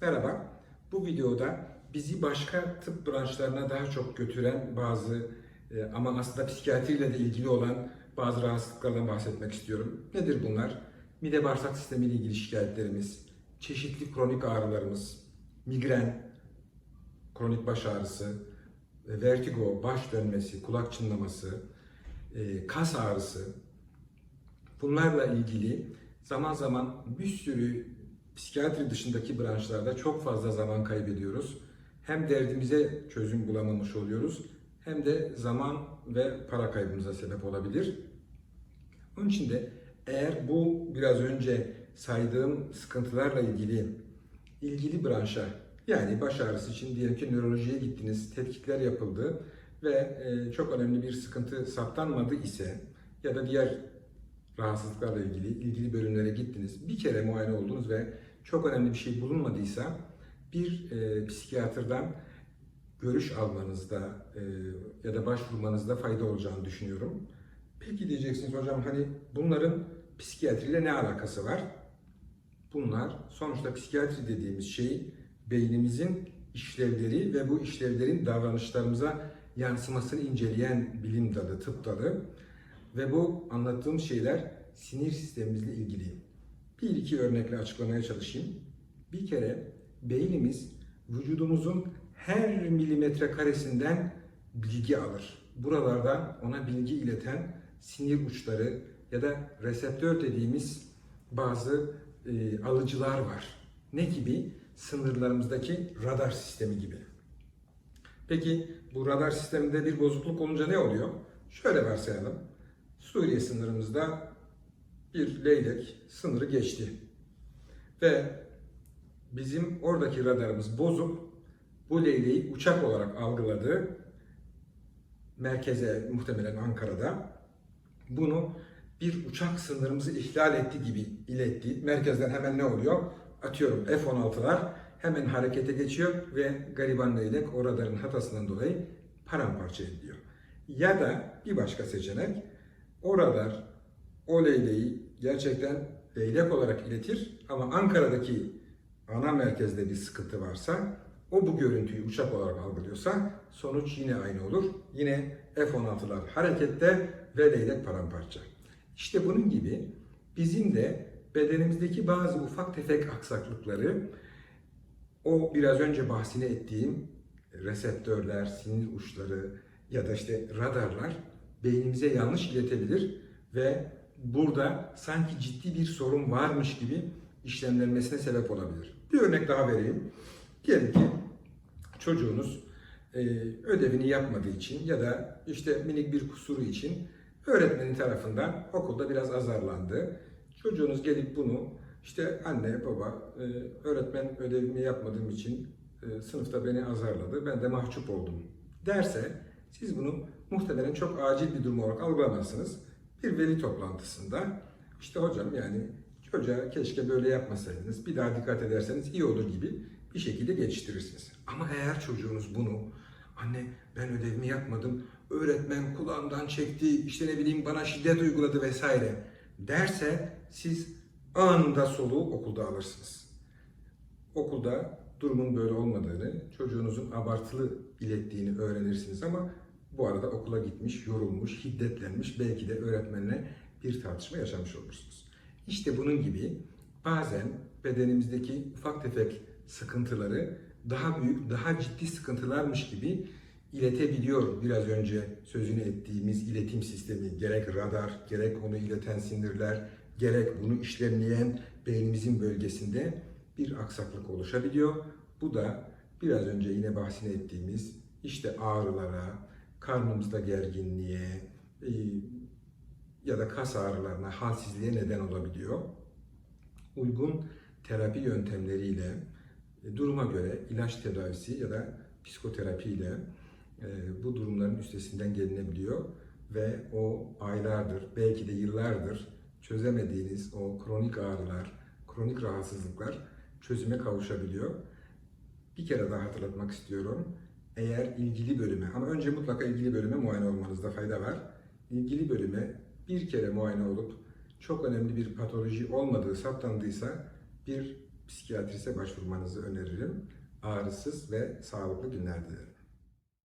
Merhaba. Bu videoda bizi başka tıp branşlarına daha çok götüren bazı e, ama aslında psikiyatriyle de ilgili olan bazı rahatsızlıklardan bahsetmek istiyorum. Nedir bunlar? Mide bağırsak sistemiyle ilgili şikayetlerimiz, çeşitli kronik ağrılarımız, migren, kronik baş ağrısı, e, vertigo, baş dönmesi, kulak çınlaması, e, kas ağrısı, Bunlarla ilgili zaman zaman bir sürü psikiyatri dışındaki branşlarda çok fazla zaman kaybediyoruz. Hem derdimize çözüm bulamamış oluyoruz hem de zaman ve para kaybımıza sebep olabilir. Onun için de eğer bu biraz önce saydığım sıkıntılarla ilgili ilgili branşa yani baş ağrısı için diyelim ki nörolojiye gittiniz, tetkikler yapıldı ve e, çok önemli bir sıkıntı saptanmadı ise ya da diğer rahatsızlıklarla ilgili ilgili bölümlere gittiniz, bir kere muayene oldunuz ve çok önemli bir şey bulunmadıysa bir e, psikiyatrdan görüş almanızda e, ya da başvurmanızda fayda olacağını düşünüyorum. Peki diyeceksiniz hocam hani bunların psikiyatriyle ne alakası var? Bunlar sonuçta psikiyatri dediğimiz şey beynimizin işlevleri ve bu işlevlerin davranışlarımıza yansımasını inceleyen bilim dalı, tıp dalı. Ve bu anlattığım şeyler sinir sistemimizle ilgili. Bir iki örnekle açıklamaya çalışayım. Bir kere beynimiz vücudumuzun her milimetre karesinden bilgi alır. Buralardan ona bilgi ileten sinir uçları ya da reseptör dediğimiz bazı e, alıcılar var. Ne gibi? Sınırlarımızdaki radar sistemi gibi. Peki bu radar sisteminde bir bozukluk olunca ne oluyor? Şöyle varsayalım. Suriye sınırımızda bir leylek sınırı geçti. Ve bizim oradaki radarımız bozup bu leyleği uçak olarak algıladı. Merkeze muhtemelen Ankara'da. Bunu bir uçak sınırımızı ihlal etti gibi iletti. Merkezden hemen ne oluyor? Atıyorum F-16'lar hemen harekete geçiyor ve gariban leylek o radarın hatasından dolayı paramparça ediliyor. Ya da bir başka seçenek o radar o leyleği gerçekten leylek olarak iletir ama Ankara'daki ana merkezde bir sıkıntı varsa o bu görüntüyü uçak olarak algılıyorsa sonuç yine aynı olur. Yine F-16'lar harekette ve leylek paramparça. İşte bunun gibi bizim de bedenimizdeki bazı ufak tefek aksaklıkları o biraz önce bahsini ettiğim reseptörler, sinir uçları ya da işte radarlar beynimize yanlış iletebilir ve burada sanki ciddi bir sorun varmış gibi işlemlenmesine sebep olabilir. Bir örnek daha vereyim. Diyelim ki çocuğunuz e, ödevini yapmadığı için ya da işte minik bir kusuru için öğretmenin tarafından okulda biraz azarlandı. Çocuğunuz gelip bunu işte anne baba e, öğretmen ödevimi yapmadığım için e, sınıfta beni azarladı ben de mahcup oldum derse siz bunu muhtemelen çok acil bir durum olarak algılamazsınız. Bir veli toplantısında işte hocam yani çocuğa keşke böyle yapmasaydınız, bir daha dikkat ederseniz iyi olur gibi bir şekilde geçiştirirsiniz. Ama eğer çocuğunuz bunu anne ben ödevimi yapmadım, öğretmen kulağımdan çekti, işte ne bileyim bana şiddet uyguladı vesaire derse siz anında soluğu okulda alırsınız. Okulda durumun böyle olmadığını, çocuğunuzun abartılı ilettiğini öğrenirsiniz ama bu arada okula gitmiş, yorulmuş, hiddetlenmiş, belki de öğretmenle bir tartışma yaşamış olursunuz. İşte bunun gibi bazen bedenimizdeki ufak tefek sıkıntıları daha büyük, daha ciddi sıkıntılarmış gibi iletebiliyor biraz önce sözünü ettiğimiz iletim sistemi. Gerek radar, gerek onu ileten sinirler, gerek bunu işlemleyen beynimizin bölgesinde bir aksaklık oluşabiliyor. Bu da biraz önce yine bahsini ettiğimiz işte ağrılara, karnımızda gerginliğe e, ya da kas ağrılarına, halsizliğe neden olabiliyor. Uygun terapi yöntemleriyle e, duruma göre ilaç tedavisi ya da psikoterapi ile e, bu durumların üstesinden gelinebiliyor ve o aylardır, belki de yıllardır çözemediğiniz o kronik ağrılar, kronik rahatsızlıklar çözüme kavuşabiliyor. Bir kere daha hatırlatmak istiyorum. Eğer ilgili bölüme, ama önce mutlaka ilgili bölüme muayene olmanızda fayda var. İlgili bölüme bir kere muayene olup çok önemli bir patoloji olmadığı saptandıysa bir psikiyatrise başvurmanızı öneririm. Ağrısız ve sağlıklı günler dilerim.